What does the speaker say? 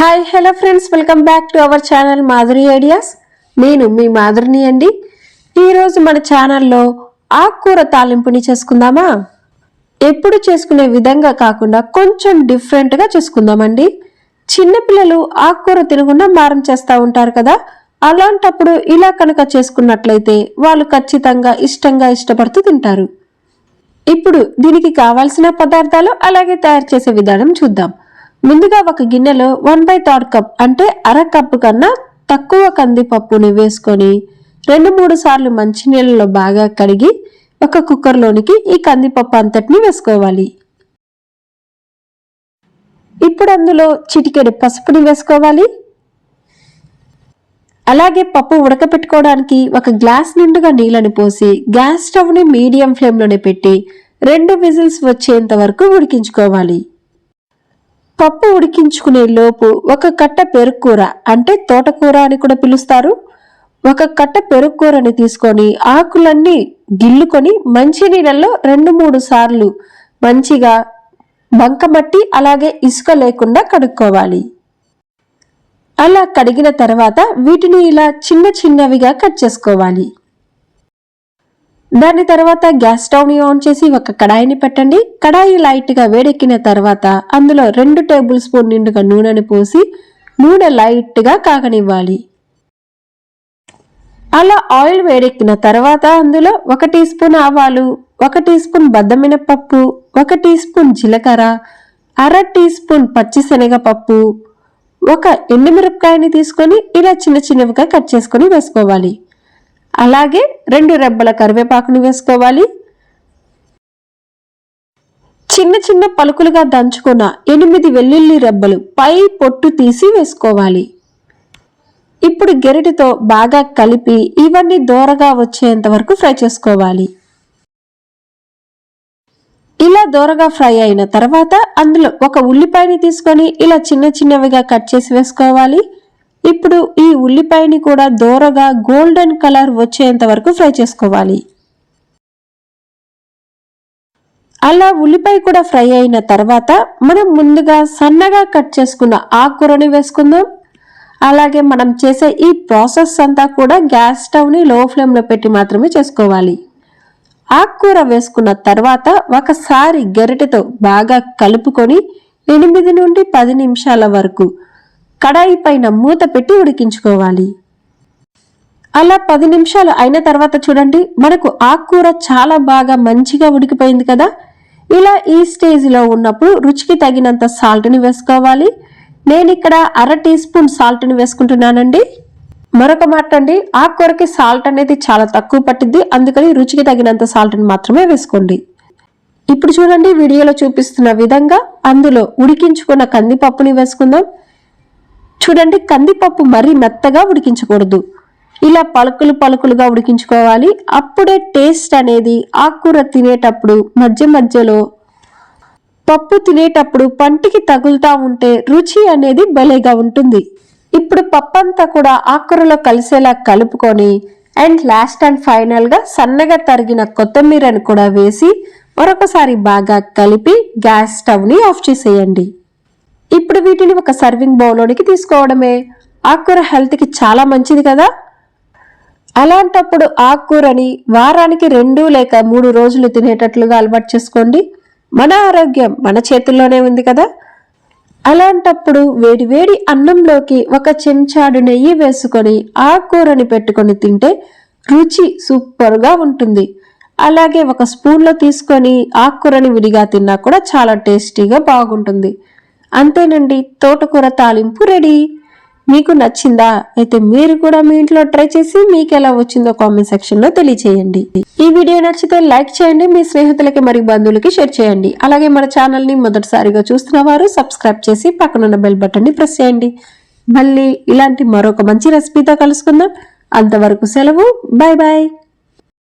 Hi hello friends welcome back to our channel Madhuri ideas నేను మీ మాధురిని అండి. ఈరోజు మన ఛానల్లో ఆకుకూర తాలింపుని చేసుకుందామా? ఎప్పుడు చేసుకునే విధంగా కాకుండా కొంచెం డిఫరెంట్గా చేసుకుందామండి. చిన్నపిల్లలు ఆకుకూర తినకుండా మారం చేస్తూ ఉంటారు కదా అలాంటప్పుడు ఇలా కనుక చేసుకున్నట్లయితే వాళ్ళు ఖచ్చితంగా ఇష్టంగా ఇష్టపడుతూ తింటారు. ఇప్పుడు దీనికి కావాల్సిన పదార్థాలు అలాగే తయారు చేసే విధానం చూద్దాం. ముందుగా ఒక గిన్నెలో వన్ బై థర్డ్ కప్ అంటే అర కప్పు కన్నా తక్కువ కందిపప్పుని వేసుకొని రెండు మూడు సార్లు మంచినీళ్ళలో బాగా కడిగి ఒక కుక్కర్లోనికి ఈ కందిపప్పు అంతటిని వేసుకోవాలి. ఇప్పుడు అందులో చిటికెడు పసుపుని వేసుకోవాలి. అలాగే పప్పు ఉడకపెట్టుకోవడానికి ఒక గ్లాస్ నిండుగా నీళ్ళని పోసి గ్యాస్ స్టవ్ని మీడియం ఫ్లేమ్లోనే పెట్టి రెండు విజిల్స్ వచ్చేంత వరకు ఉడికించుకోవాలి. పప్పు ఉడికించుకునే లోపు ఒక కట్ట పెరుక్కూర అంటే తోటకూర అని కూడా పిలుస్తారు. ఒక కట్ట పెరుక్కూరని తీసుకొని ఆకులన్నీ గిల్లుకొని మంచి నీళ్ళల్లో రెండు మూడు సార్లు మంచిగా బంకమట్టి అలాగే ఇసుక లేకుండా కడుక్కోవాలి. అలా కడిగిన తర్వాత వీటిని ఇలా చిన్న చిన్నవిగా కట్ చేసుకోవాలి. దాని తర్వాత గ్యాస్ స్టవ్ని ఆన్ చేసి ఒక కడాయిని పెట్టండి. కడాయి లైట్గా వేడెక్కిన తర్వాత అందులో రెండు టేబుల్ స్పూన్ నిండుగా నూనెని పోసి నూనె లైట్గా కాగనివ్వాలి. అలా ఆయిల్ వేడెక్కిన తర్వాత అందులో ఒక టీ స్పూన్ ఆవాలు ఒక టీ స్పూన్ బద్దమినపప్పు ఒక టీ స్పూన్ జీలకర్ర అర టీ స్పూన్ పచ్చిశనగపప్పు ఒక ఎండుమిరపకాయని తీసుకొని ఇలా చిన్న చిన్నవిగా కట్ చేసుకొని వేసుకోవాలి. అలాగే రెండు రెబ్బల కరివేపాకుని వేసుకోవాలి. చిన్న చిన్న పలుకులుగా దంచుకున్న ఎనిమిది వెల్లుల్లి రెబ్బలు పై పొట్టు తీసి వేసుకోవాలి. ఇప్పుడు గెరిటితో బాగా కలిపి ఇవన్నీ దోరగా వచ్చేంత వరకు ఫ్రై చేసుకోవాలి. ఇలా దోరగా ఫ్రై అయిన తర్వాత అందులో ఒక ఉల్లిపాయని తీసుకొని ఇలా చిన్న చిన్నవిగా కట్ చేసి వేసుకోవాలి. ఇప్పుడు ఈ ఉల్లిపాయని కూడా దోరగా గోల్డెన్ కలర్ వచ్చేంత వరకు ఫ్రై చేసుకోవాలి. అలా ఉల్లిపాయ కూడా ఫ్రై అయిన తర్వాత మనం ముందుగా సన్నగా కట్ చేసుకున్న ఆకుకూరని వేసుకుందాం. అలాగే మనం చేసే ఈ ప్రాసెస్ అంతా కూడా గ్యాస్ స్టవ్ని లో ఫ్లేమ్లో పెట్టి మాత్రమే చేసుకోవాలి. ఆకుకూర వేసుకున్న తర్వాత ఒకసారి గరిటెతో బాగా కలుపుకొని ఎనిమిది నుండి పది నిమిషాల వరకు కడాయి పైన మూత పెట్టి ఉడికించుకోవాలి. అలా పది నిమిషాలు అయిన తర్వాత చూడండి మనకు ఆకుకూర చాలా బాగా మంచిగా ఉడికిపోయింది కదా? ఇలా ఈ స్టేజ్లో ఉన్నప్పుడు రుచికి తగినంత సాల్ట్ని వేసుకోవాలి. నేను ఇక్కడ అర టీ స్పూన్ సాల్ట్ని వేసుకుంటున్నానండి. మరొక మాట అండి ఆకుకూరకి సాల్ట్ అనేది చాలా తక్కువ పట్టింది అందుకని రుచికి తగినంత సాల్ట్ని మాత్రమే వేసుకోండి. ఇప్పుడు చూడండి వీడియోలో చూపిస్తున్న విధంగా అందులో ఉడికించుకున్న కందిపప్పుని వేసుకుందాం. చూడండి కందిపప్పు మరీ మెత్తగా ఉడికించకూడదు. ఇలా పలుకులు పలుకులుగా ఉడికించుకోవాలి. అప్పుడే టేస్ట్ అనేది ఆకుకూర తినేటప్పుడు మధ్య మధ్యలో పప్పు తినేటప్పుడు పంటికి తగులుతా ఉంటే రుచి అనేది భలేగా ఉంటుంది. ఇప్పుడు పప్పు అంతా కూడా ఆకుకూరలో కలిసేలా కలుపుకొని అండ్ లాస్ట్ అండ్ ఫైనల్గా సన్నగా తరిగిన కొత్తిమీరను కూడా వేసి మరొకసారి బాగా కలిపి గ్యాస్ స్టవ్ని ఆఫ్ చేసేయండి. ఇప్పుడు వీటిని ఒక సర్వింగ్ బౌల్లోనికి తీసుకోవడమే. ఆకుకూర హెల్త్కి చాలా మంచిది కదా? అలాంటప్పుడు ఆకుకూరని వారానికి రెండు లేక మూడు రోజులు తినేటట్లుగా అలవాటు చేసుకోండి. మన ఆరోగ్యం మన చేతుల్లోనే ఉంది కదా? అలాంటప్పుడు వేడి వేడి అన్నంలోకి ఒక చెంచాడు నెయ్యి వేసుకొని ఆకుకూరని పెట్టుకొని తింటే రుచి సూపర్గా ఉంటుంది. అలాగే ఒక స్పూన్లో తీసుకొని ఆకుకూరని విడిగా తిన్నా కూడా చాలా టేస్టీగా బాగుంటుంది. అంతేనండి తోటకూర తాలింపు రెడీ. మీకు నచ్చిందా? అయితే మీరు కూడా మీ ఇంట్లో ట్రై చేసి మీకు ఎలా వచ్చిందో కామెంట్ సెక్షన్లో తెలియచేయండి. ఈ వీడియో నచ్చితే లైక్ చేయండి మీ స్నేహితులకి మరియు బంధువులకి షేర్ చేయండి. అలాగే మన ఛానల్ని మొదటిసారిగా చూస్తున్న వారు సబ్స్క్రైబ్ చేసి పక్కనున్న బెల్ బటన్ని ప్రెస్ చేయండి. మళ్ళీ ఇలాంటి మరొక మంచి రెసిపీతో కలుసుకుందాం. అంతవరకు సెలవు. Bye bye.